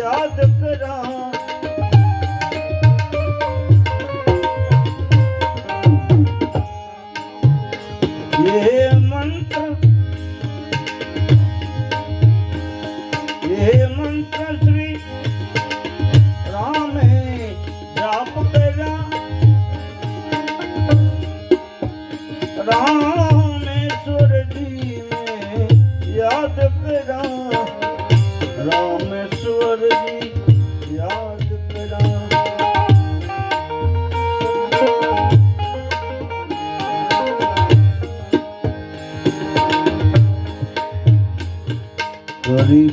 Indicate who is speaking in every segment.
Speaker 1: ਯਾਦ ਕਰਾਂ। ਇਹ કરી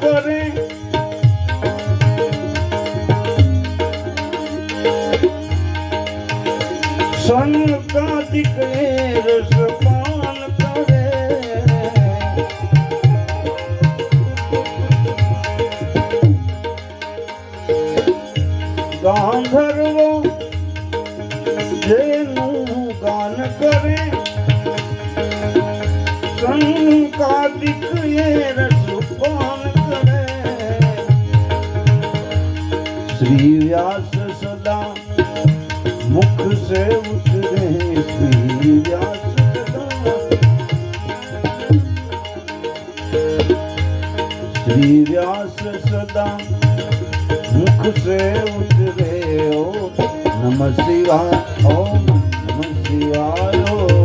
Speaker 1: કરે. સંકાદિક રસપાન કરે. ગાંધર્વો જેનું ગાન કરે. સંકાદિક એ से વ્યાસ સદા શ્રી વ્યાસ સદા મુખ से ઉતરે ઓ નમ શિવાય ઓમ નમ શિવાય ઓમ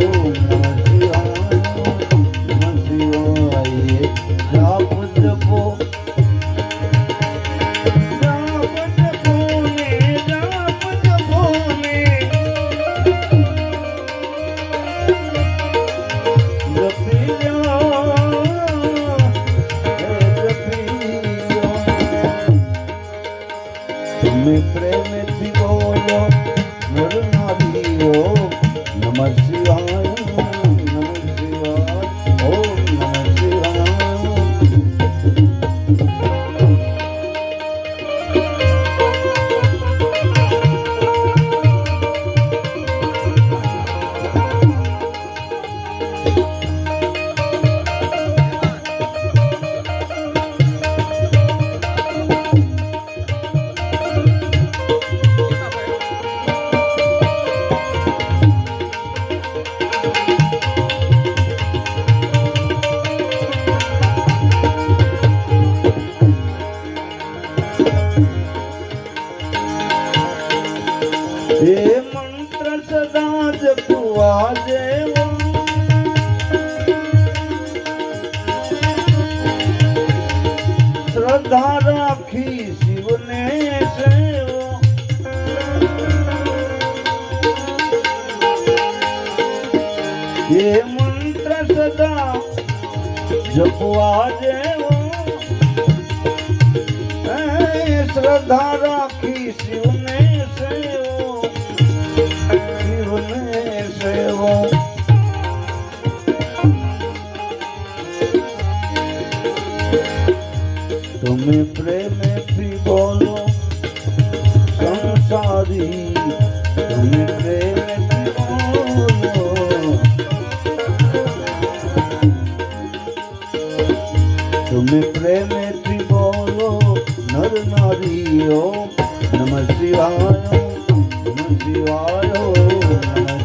Speaker 1: શ્રદ્ધા રાખી શિવને સેવો. એ મંત્ર સદા જપવા જેવો. શ્રદ્ધા যে প্রেমে ত্রিবল নর নারী নম শিবায় নম শিবায় নম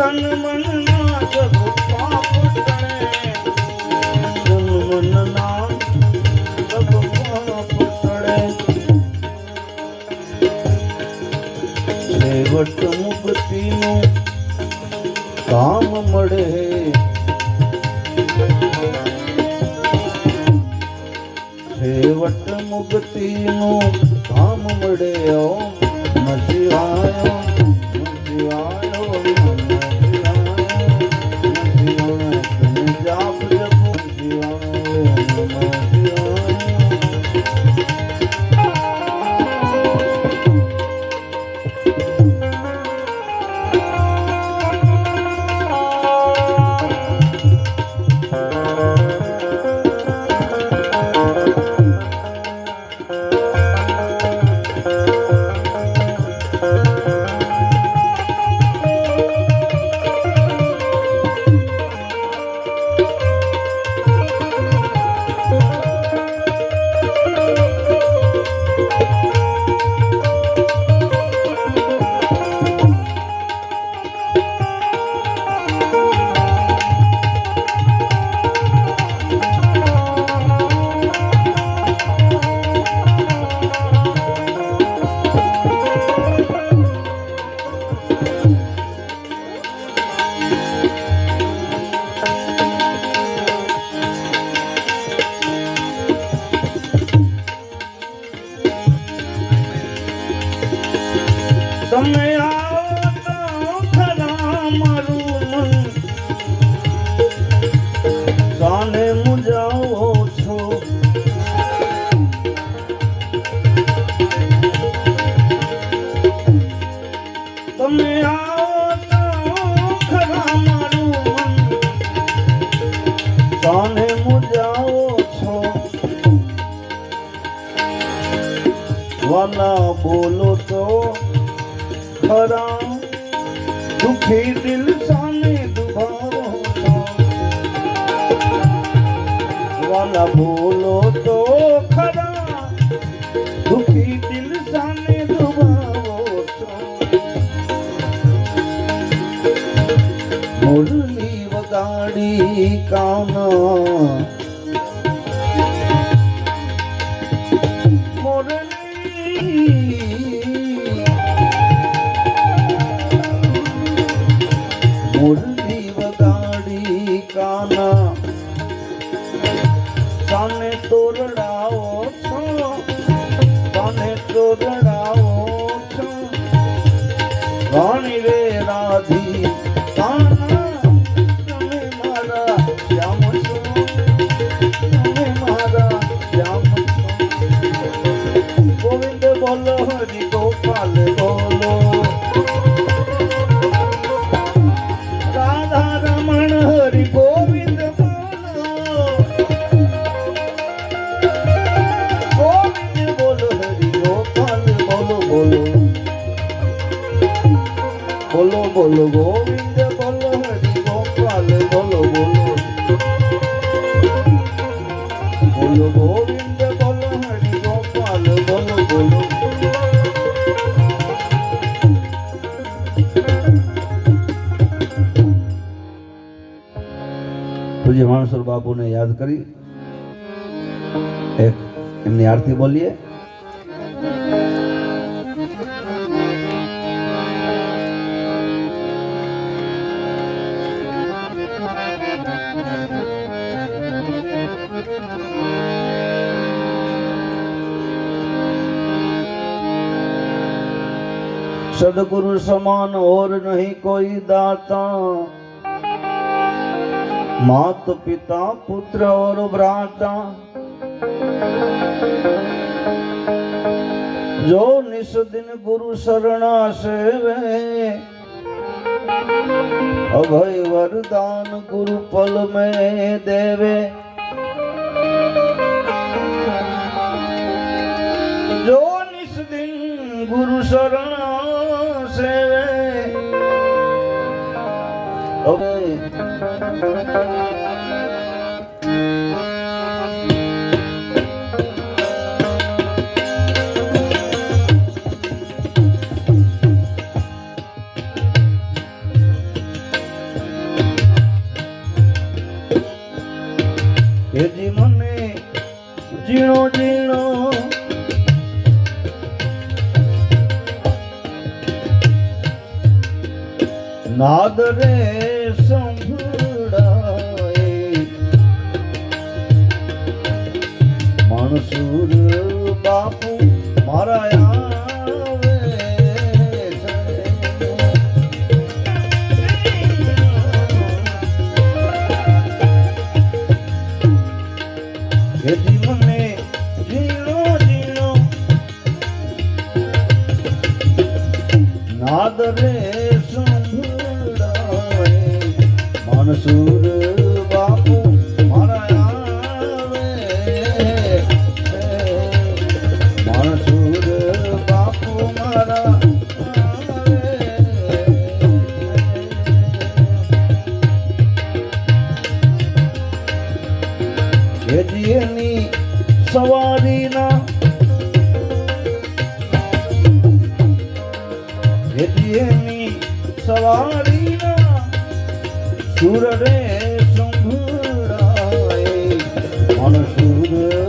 Speaker 1: તન મન ના જગો પાપ ટળે તન મન ના જગો પાપ ટળે લેવટ મુક્તિનું કામ મળે. છેવટ મુક્તિનું કામ મળે. ઓમ નસીહાય ಒಮ್ಮೆಯ Come on. એમની आरती बोलिए। सदगुरु समान और नहीं कोई दाता। मात पिता पुत्र और भ्राता। જો નિષદિન ગુરુ શરણા સેવે અભય વરદાન ગુરુ પલ મે દેવે. જો નિષદિન ગુરુ શરણા સેવે અભય રે સંભળાય. મણસુર બાપુ મારા હેજીની સવારીના હેજીની સવારીના સુર રે સંભળાય. મન સુર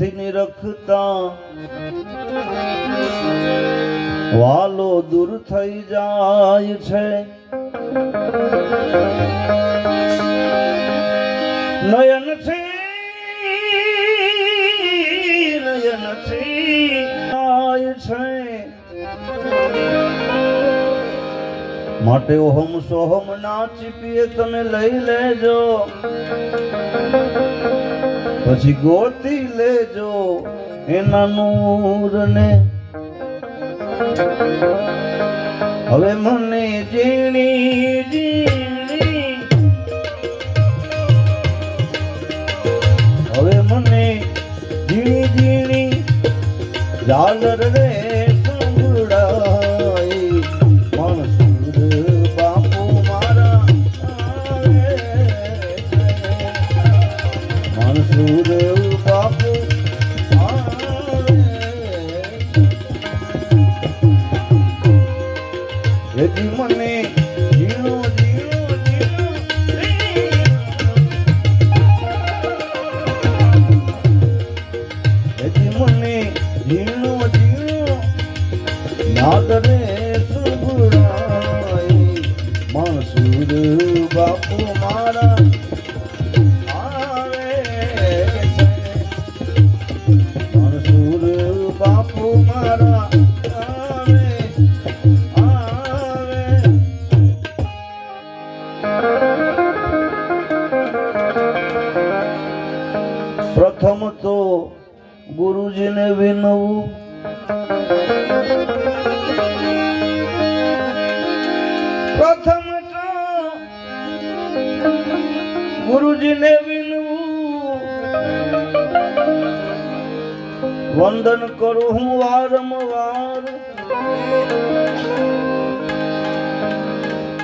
Speaker 1: નથી રખતા. વાલો દૂર થઈ જાય છે. નયન છે નયન છે માટે ઓહમ સોહમ ના ચીપીએ તમે લઈ લેજો. પછી ગોતી લેજો એના નૂરને. હવે મને જીણી જીણી હવે મને જીણી જીણી ઝાલર રે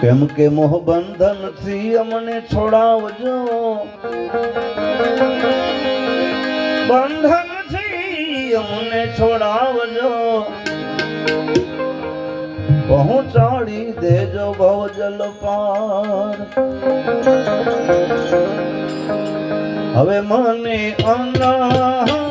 Speaker 1: કેમ કે મોહ બંધનથી અમને છોડાવજો. બંધનથી અમને છોડાવજો. પહોંચાડી દેજો ભવજલ પાર. હવે મને અનાજ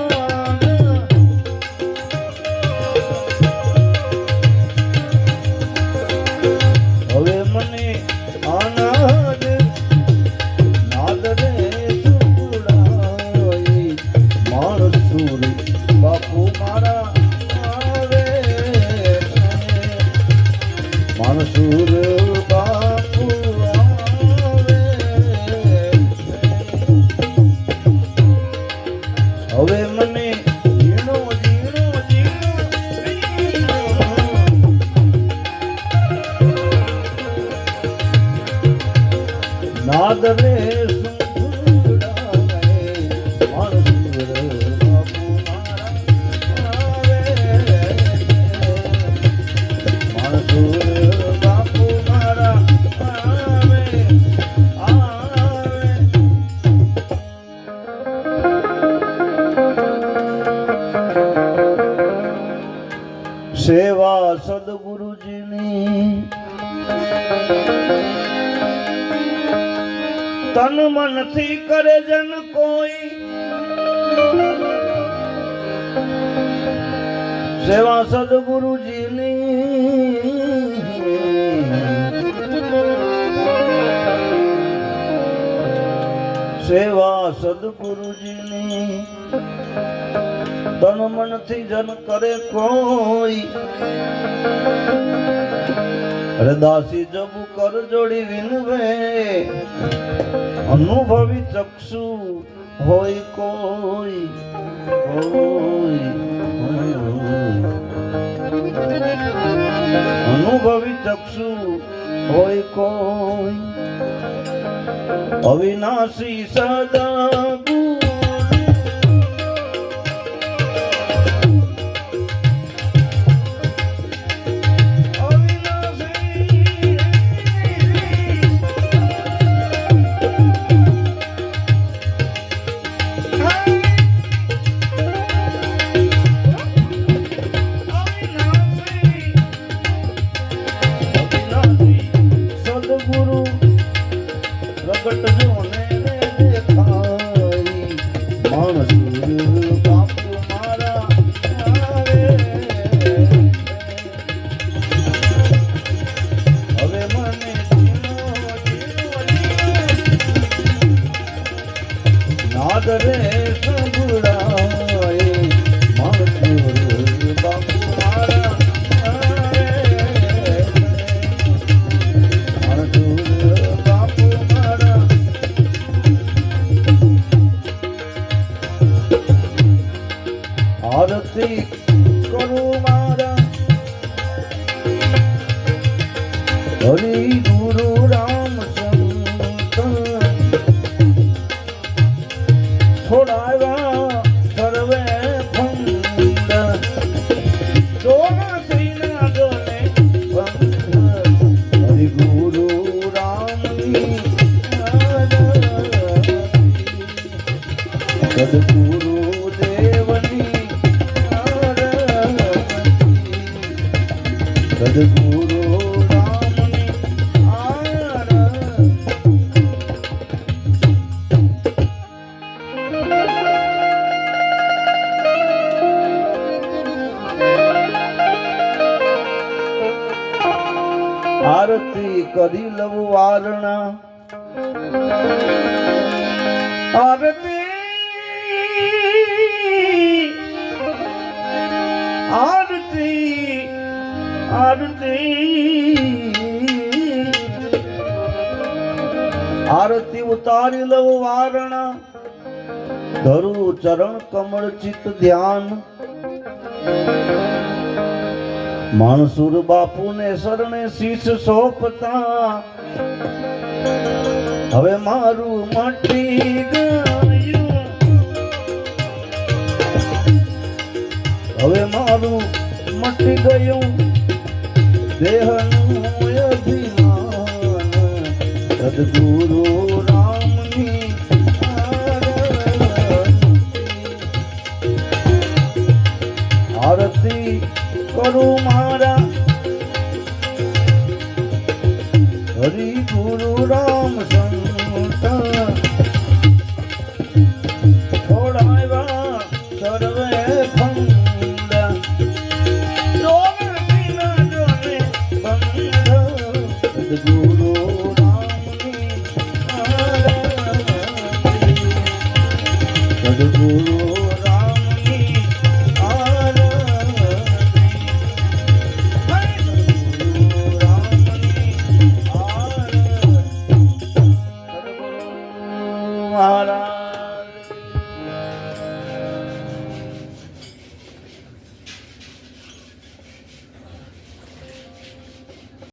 Speaker 1: હવે મનથી કરે જન કોઈ. સેવા સદગુરુજીની. સેવા સદગુરુજીની. તન મનથી જન કરે કોઈ. હૃદાસી જબુ કર જોડી વિનવે અનુભવી ચક્ષુ હોય કોઈ. અનુભવી ચક્ષુ હોય કોઈ અવિનાશી સદા સાગરે આરતી. આરતી ઉતારી લવ વારણા. ધરું ચરણ કમળ ચિત ધ્યાન. માણસુર બાપુને શરણે શીશ સોંપતા. હવે મારું મટી ગયું. હવે મારું મટી ગયું. દેહનું સદગુરુ રામની આરતી. કરું મારા હરિ ગુરુ રામ સંત